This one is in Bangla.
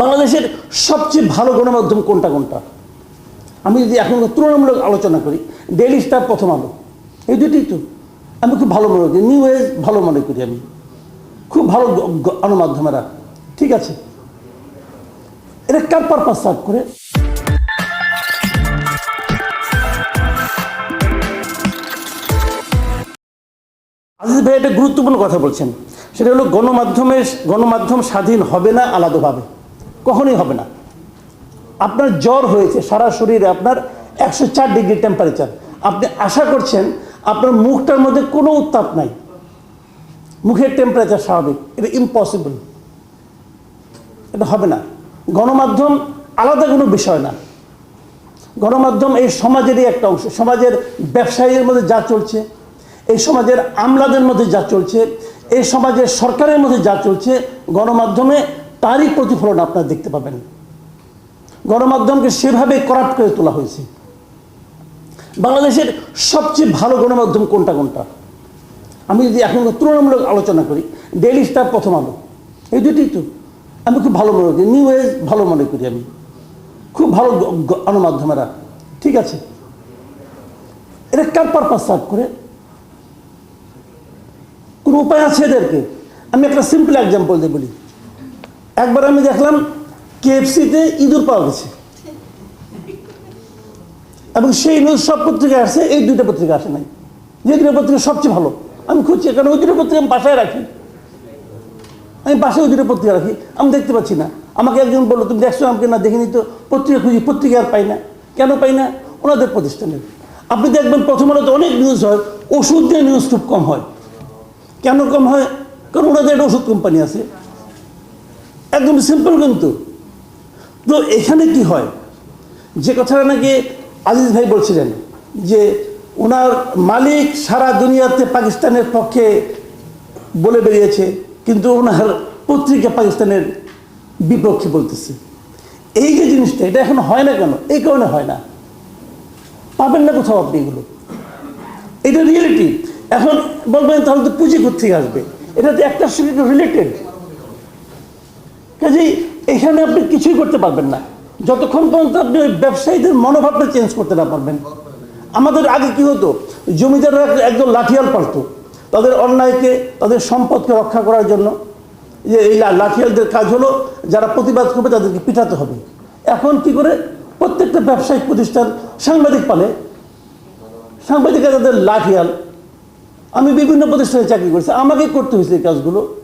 বাংলাদেশের সবচেয়ে ভালো গণমাধ্যম কোনটা কোনটা? আমি যদি এখন তুলনামূলক আলোচনা করি ডেইলি স্টার প্রথম আলো। এই দুটোই তো আমি খুব ভালো মনে করি নিউ এজ ভালো মনে করি আমি। খুব ভালো গণমাধ্যমেরা ঠিক আছে? এটা কার পারপাস সার্ভ করে? আজিজ ভাই একটা গুরুত্বপূর্ণ কথা বলছেন। সেটা হলো গণমাধ্যমের, গণমাধ্যম স্বাধীন হবে না আলাদাভাবে। কখনোই হবে না। আপনার জ্বর হয়েছে, সারা শরীরে আপনার একশো চার ডিগ্রি টেম্পারেচার আপনি আশা করছেন আপনার মুখটার মধ্যে কোনো উত্তাপ নাই। মুখের টেম্পারেচার স্বাভাবিক, এটা ইম্পসিবল এটা হবে না। গণমাধ্যম আলাদা কোনো বিষয় না। গণমাধ্যম এই সমাজেরই একটা অংশ। সমাজের ব্যবসায়ীদের মধ্যে যা চলছে, এই সমাজের আমলাদের মধ্যে যা চলছে, এই সমাজের সরকারের মধ্যে যা চলছে, গণমাধ্যমে তারই প্রতিফলন আপনারা দেখতে পাবেন। গণমাধ্যমকে সেভাবে করাপ্ট করে তোলা হয়েছে। বাংলাদেশের সবচেয়ে ভালো গণমাধ্যম কোনটা কোনটা? আমি যদি এখন তুলনামূলক আলোচনা করি ডেইলি স্টার প্রথম আলো। এই দুটোই তো আমি খুব ভালো মনে করি নিউ এজ ভালো মনে করি আমি। খুব ভালো গণমাধ্যমেরা, ঠিক আছে? এটা কার পারপাস সার্ভ করে? কোনো উপায় আছে এদেরকে? আমি একটা সিম্পল এক্সাম্পল দিয়ে বলি। একবার আমি দেখলাম কেএফসিতে ইঁদুর পাওয়া গেছে। এবং সেই নিউজ সব পত্রিকায় আসছে এই দুইটা পত্রিকা আসে নাই। যে দুটো পত্রিকা সবচেয়ে ভালো, আমি খুঁজছি, কারণ ওই দুটো পত্রিকা আমি বাসায় রাখি। আমি বাসায় ওই দুটো পত্রিকা রাখি, আমি দেখতে পাচ্ছি না। আমাকে একজন বলল, তুমি দেখছ আমাকে না, দেখিনি তো? পত্রিকা খুঁজি, পত্রিকা আর পাই না। কেন পাই না? ওনাদের প্রতিষ্ঠানের আপনি দেখবেন প্রথম আলোতে অনেক নিউজ হয় ওষুধ দিয়ে নিউজ খুব কম হয়। কেন কম হয়? কারণ ওনাদের একটা ওষুধ কোম্পানি আছে। একদম সিম্পল কিন্তু। তো এখানে কি হয়? যে কথাটা নাকি আজিজ ভাই বলছিলেন যে ওনার মালিক সারা দুনিয়াতে পাকিস্তানের পক্ষে বলে বেরিয়েছে, কিন্তু ওনার পত্রিকা পাকিস্তানের বিপক্ষে বলতেছে। এই যে জিনিসটা, এটা এখন হয় না কেন? এই কারণে হয় না। পাবেন না কোথাও আপনি এগুলো। এটা রিয়েলিটি এখন বলবেন তাহলে তো পুঁজি থেকে আসবে? এটা তো একটার সঙ্গে রিলেটেড কাজেই এখানে আপনি কিছুই করতে পারবেন না। যতক্ষণ পর্যন্ত আপনি ওই ব্যবসায়ীদের মনোভাবটা চেঞ্জ করতে না পারবেন। আমাদের আগে কি হতো? জমিদাররা এক- একদম লাঠিয়াল পারতো তাদের অন্যায়কে, তাদের সম্পদকে রক্ষা করার জন্য। যে এই লাঠিয়ালদের কাজ হলো, যারা প্রতিবাদ করবে তাদেরকে পিটাতে হবে। এখন কি করে? প্রত্যেকটা ব্যবসায়িক প্রতিষ্ঠান সাংবাদিক পালে। সাংবাদিকরা তাদের লাঠিয়াল। আমি বিভিন্ন প্রতিষ্ঠানে চাকরি করছি। আমাকে করতে হয়েছে এই কাজগুলো।